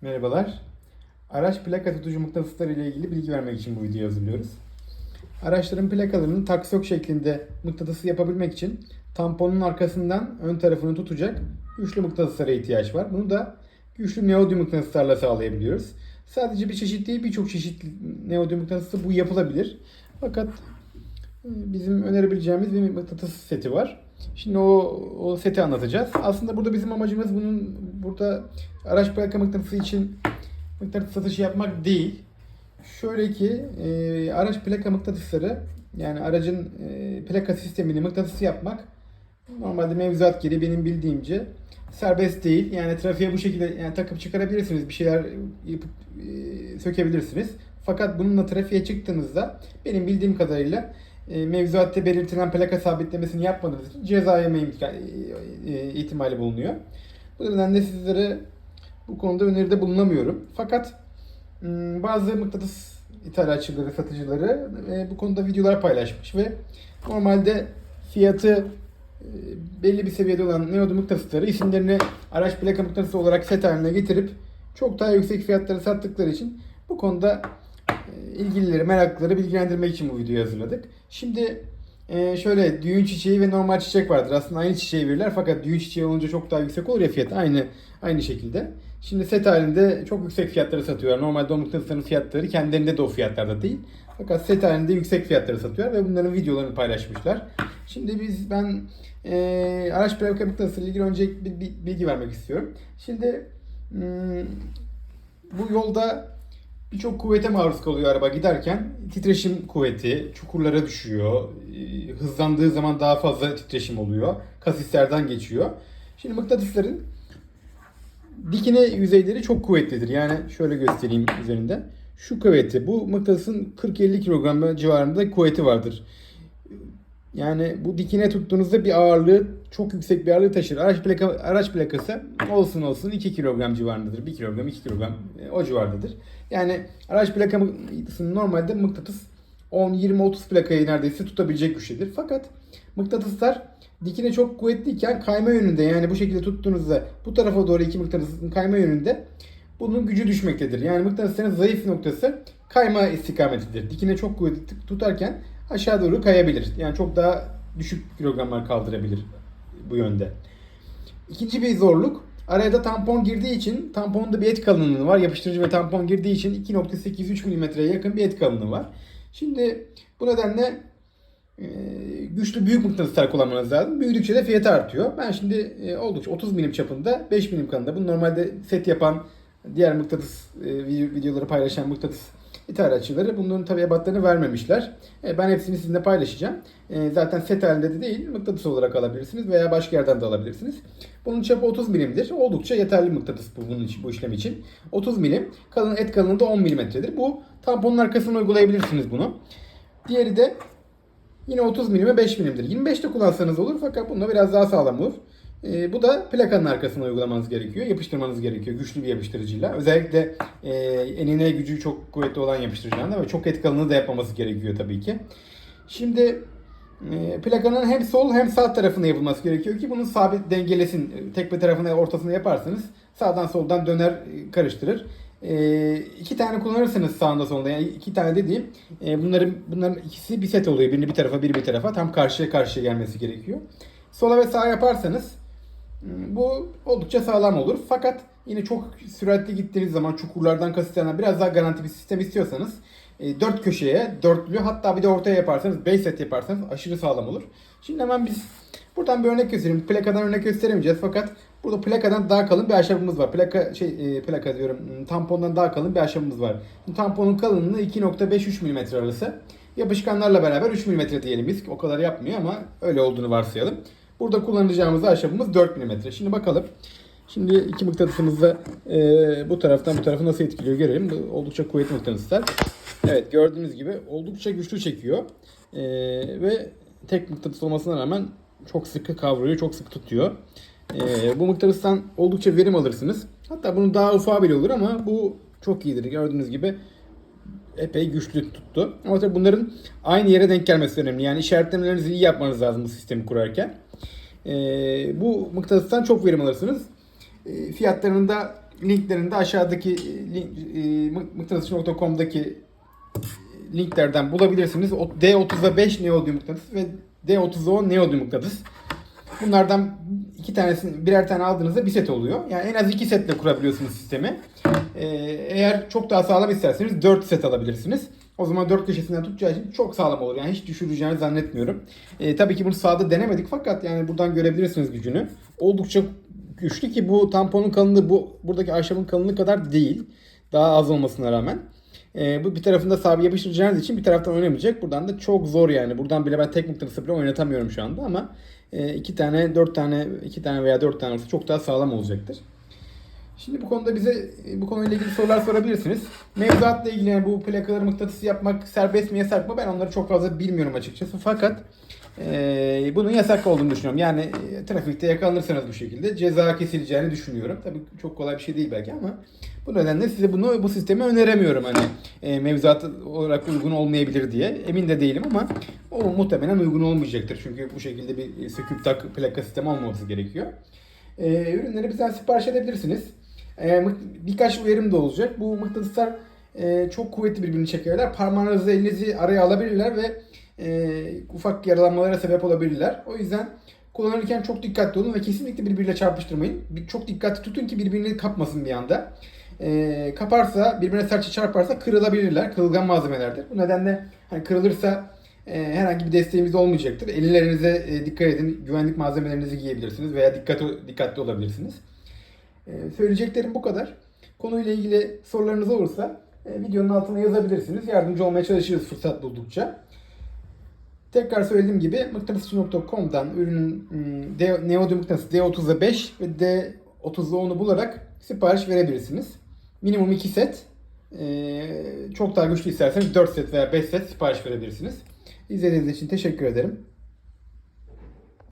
Merhabalar. Araç plaka tutucu mıknatısları ile ilgili bilgi vermek için bu videoyu hazırlıyoruz. Araçların plakalarının taksok şeklinde mıknatısı yapabilmek için tamponun arkasından ön tarafını tutacak güçlü mıknatıslara ihtiyaç var. Bunu da güçlü neodyum mıknatıslarla sağlayabiliyoruz. Sadece bir çeşit değil birçok çeşit neodyum mıknatısı bu yapılabilir. Fakat e, bizim önerebileceğimiz bir mıknatıs seti var. Şimdi o, o seti anlatacağız. Aslında burada bizim amacımız bunun burada araç plaka mıknatısı için mıknatıs satışı yapmak değil. Şöyle ki e, araç plaka mıknatısları yani aracın e, plaka sistemini mıknatısı yapmak normalde mevzuat gereği benim bildiğimce serbest değil. Yani trafiğe bu şekilde yani takıp çıkarabilirsiniz. Bir şeyler yapıp e, sökebilirsiniz. Fakat bununla trafiğe çıktığınızda benim bildiğim kadarıyla e, mevzuatta belirtilen plaka sabitlemesini yapmadığınız için ceza yeme e, e, ihtimali bulunuyor. Bu nedenle sizlere bu konuda öneride bulunamıyorum. Fakat m, bazı mıknatıs ithalatçıları, satıcıları e, bu konuda videolar paylaşmış ve normalde fiyatı e, belli bir seviyede olan neodyum mıknatısları isimlerini araç plaka mıknatısı olarak set haline getirip çok daha yüksek fiyatlara sattıkları için bu konuda e, ilgilileri, meraklıları bilgilendirmek için bu videoyu hazırladık. Şimdi e, şöyle düğün çiçeği ve normal çiçek vardır. Aslında aynı çiçeği verirler fakat düğün çiçeği olunca çok daha yüksek olur ya fiyat. Aynı aynı şekilde. Şimdi set halinde çok yüksek fiyatlara satıyorlar. Normalde o mıknatısların fiyatları kendilerinde de o fiyatlarda değil. Fakat set halinde yüksek fiyatlara satıyorlar ve bunların videolarını paylaşmışlar. Şimdi biz ben e, araç plaka mıknatısı ile ilgili önce bir, bir bilgi vermek istiyorum. Şimdi hmm, bu yolda birçok kuvvete maruz kalıyor araba giderken. Titreşim kuvveti, çukurlara düşüyor. e, Hızlandığı zaman daha fazla titreşim oluyor. Kasislerden geçiyor. Şimdi mıknatısların dikine yüzeyleri çok kuvvetlidir. Yani şöyle göstereyim üzerinde. Şu kuvveti, bu mıknatısın 40-50 kilogram civarında kuvveti vardır. Yani bu dikine tuttuğunuzda bir ağırlığı çok yüksek bir ağırlığı taşır. Araç plaka araç plakası olsun olsun 2 kilogram civarındadır. 1 kilogram, 2 kilogram e, o civardadır. Yani araç plakasının normalde mıknatıs 10, 20, 30 plakayı neredeyse tutabilecek güçtedir. Fakat mıknatıslar dikine çok kuvvetliyken kayma yönünde yani bu şekilde tuttuğunuzda bu tarafa doğru iki mıknatısın kayma yönünde bunun gücü düşmektedir. Yani mıknatısların zayıf noktası kayma istikametidir. Dikine çok kuvvetli tutarken aşağı doğru kayabilir. Yani çok daha düşük kilogramlar kaldırabilir bu yönde. İkinci bir zorluk araya da tampon girdiği için tamponda bir et kalınlığı var. Yapıştırıcı ve tampon girdiği için 2.83 mm'ye yakın bir et kalınlığı var. Şimdi bu nedenle e, güçlü büyük mıknatıslar kullanmanız lazım. Büyüdükçe de fiyatı artıyor. Ben şimdi e, oldukça 30 milim çapında 5 milim kalınlığında. Bunu normalde set yapan diğer mıknatıs e, video- videoları paylaşan mıknatıs ithalatçıları bunların tabi ebatlarını vermemişler. E, ben hepsini sizinle paylaşacağım. E, zaten set halinde de değil mıknatıs olarak alabilirsiniz veya başka yerden de alabilirsiniz. Bunun çapı 30 milimdir. Oldukça yeterli mıknatıs bu, bunun için, bu işlem için. 30 milim. Kalın, et kalınlığı da 10 milimetredir. Bu tamponun arkasına uygulayabilirsiniz bunu. Diğeri de Yine 30 milime 5 milimdir. 25 de kullansanız olur fakat bunda biraz daha sağlam olur. Ee, bu da plakanın arkasına uygulamanız gerekiyor. Yapıştırmanız gerekiyor güçlü bir yapıştırıcıyla. Özellikle e, enine gücü çok kuvvetli olan yapıştırıcılarla ve çok et kalınlığı da yapmaması gerekiyor tabii ki. Şimdi e, plakanın hem sol hem sağ tarafına yapılması gerekiyor ki bunu sabit dengelesin. Tek bir tarafına ortasına yaparsanız sağdan soldan döner e, karıştırır. E, iki tane kullanırsanız sağında solunda yani iki tane dediğim e, bunların bunların ikisi bir set oluyor. Birini bir tarafa biri bir tarafa tam karşıya karşıya gelmesi gerekiyor. Sola ve sağa yaparsanız bu oldukça sağlam olur. Fakat yine çok süratli gittiğiniz zaman çukurlardan kasıtlanan biraz daha garanti bir sistem istiyorsanız e, dört köşeye dörtlü hatta bir de ortaya yaparsanız 5 set yaparsanız aşırı sağlam olur. Şimdi hemen biz buradan bir örnek göstereyim. Plakadan örnek gösteremeyeceğiz fakat burada plakadan daha kalın bir ahşabımız var. Plaka şey e, plaka diyorum m, tampondan daha kalın bir ahşabımız var. Şimdi tamponun kalınlığı 2.5-3 mm arası. Yapışkanlarla beraber 3 mm diyelim biz. O kadar yapmıyor ama öyle olduğunu varsayalım. Burada kullanacağımız ahşabımız 4 mm. Şimdi bakalım. Şimdi iki mıknatısımız da e, bu taraftan bu tarafı nasıl etkiliyor görelim. Oldukça kuvvetli mıknatıslar. Evet gördüğünüz gibi oldukça güçlü çekiyor. E, ve tek mıknatıs olmasına rağmen çok sıkı kavruyor, çok sıkı tutuyor. E, bu mıknatıstan oldukça verim alırsınız. Hatta bunun daha ufağı bile olur ama bu çok iyidir. Gördüğünüz gibi epey güçlü tuttu. Ama tabii bunların aynı yere denk gelmesi önemli. Yani işaretlemelerinizi iyi yapmanız lazım bu sistemi kurarken. Ee, bu mıknatıstan çok verim alırsınız. Ee, fiyatlarının da linklerini de aşağıdaki e, link, e, mıknatısçı.com'daki linklerden bulabilirsiniz. O D30'a 5 neodyum mıknatıs ve D30'a 10 neodyum mıknatıs. Bunlardan iki tanesini birer tane aldığınızda bir set oluyor. Yani en az iki setle kurabiliyorsunuz sistemi. Ee, eğer çok daha sağlam isterseniz 4 set alabilirsiniz. O zaman 4 köşesinden tutacağı için çok sağlam olur. Yani hiç düşüreceğini zannetmiyorum. Ee, tabii ki bunu sahada denemedik fakat yani buradan görebilirsiniz gücünü. Oldukça güçlü ki bu tamponun kalınlığı bu buradaki ahşabın kalınlığı kadar değil. Daha az olmasına rağmen. Ee, bu bir tarafında sabit yapıştıracağınız için bir taraftan oynamayacak. Buradan da çok zor yani. Buradan bile ben tek mıknatısı bile oynatamıyorum şu anda ama e, iki tane, dört tane, iki tane veya dört tane olsa çok daha sağlam olacaktır. Şimdi bu konuda bize bu konuyla ilgili sorular sorabilirsiniz. Mevzuatla ilgili yani bu plakaları mıknatısı yapmak serbest mi yasak mı ben onları çok fazla bilmiyorum açıkçası. Fakat e, bunun yasak olduğunu düşünüyorum. Yani e, trafikte yakalanırsanız bu şekilde ceza kesileceğini düşünüyorum. Tabii çok kolay bir şey değil belki ama bu nedenle size bunu bu sistemi öneremiyorum hani e, mevzuat olarak uygun olmayabilir diye. Emin de değilim ama o muhtemelen uygun olmayacaktır. Çünkü bu şekilde bir söküp tak plaka sistemi olmaması gerekiyor. E, ürünleri bizden sipariş edebilirsiniz. E, birkaç uyarım da olacak. Bu mıknatıslar e, çok kuvvetli birbirini çekerler. Parmağınızı elinizi araya alabilirler ve e, ufak yaralanmalara sebep olabilirler. O yüzden kullanırken çok dikkatli olun ve kesinlikle birbiriyle çarpıştırmayın. Çok dikkatli tutun ki birbirini kapmasın bir anda. E, kaparsa, birbirine sertçe çarparsa kırılabilirler. Kırılgan malzemelerdir. Bu nedenle hani kırılırsa e, herhangi bir desteğimiz olmayacaktır. Ellerinize e, dikkat edin. Güvenlik malzemelerinizi giyebilirsiniz veya dikkatli, dikkatli olabilirsiniz. E, söyleyeceklerim bu kadar. Konuyla ilgili sorularınız olursa e, videonun altına yazabilirsiniz. Yardımcı olmaya çalışırız fırsat buldukça. Tekrar söylediğim gibi mıknatısçı.com'dan ürünün D- Neodyum mıknatıs D30'a 5 ve D30'a 10'u bularak sipariş verebilirsiniz. Minimum 2 set. Ee, çok daha güçlü isterseniz 4 set veya 5 set sipariş verebilirsiniz. İzlediğiniz için teşekkür ederim.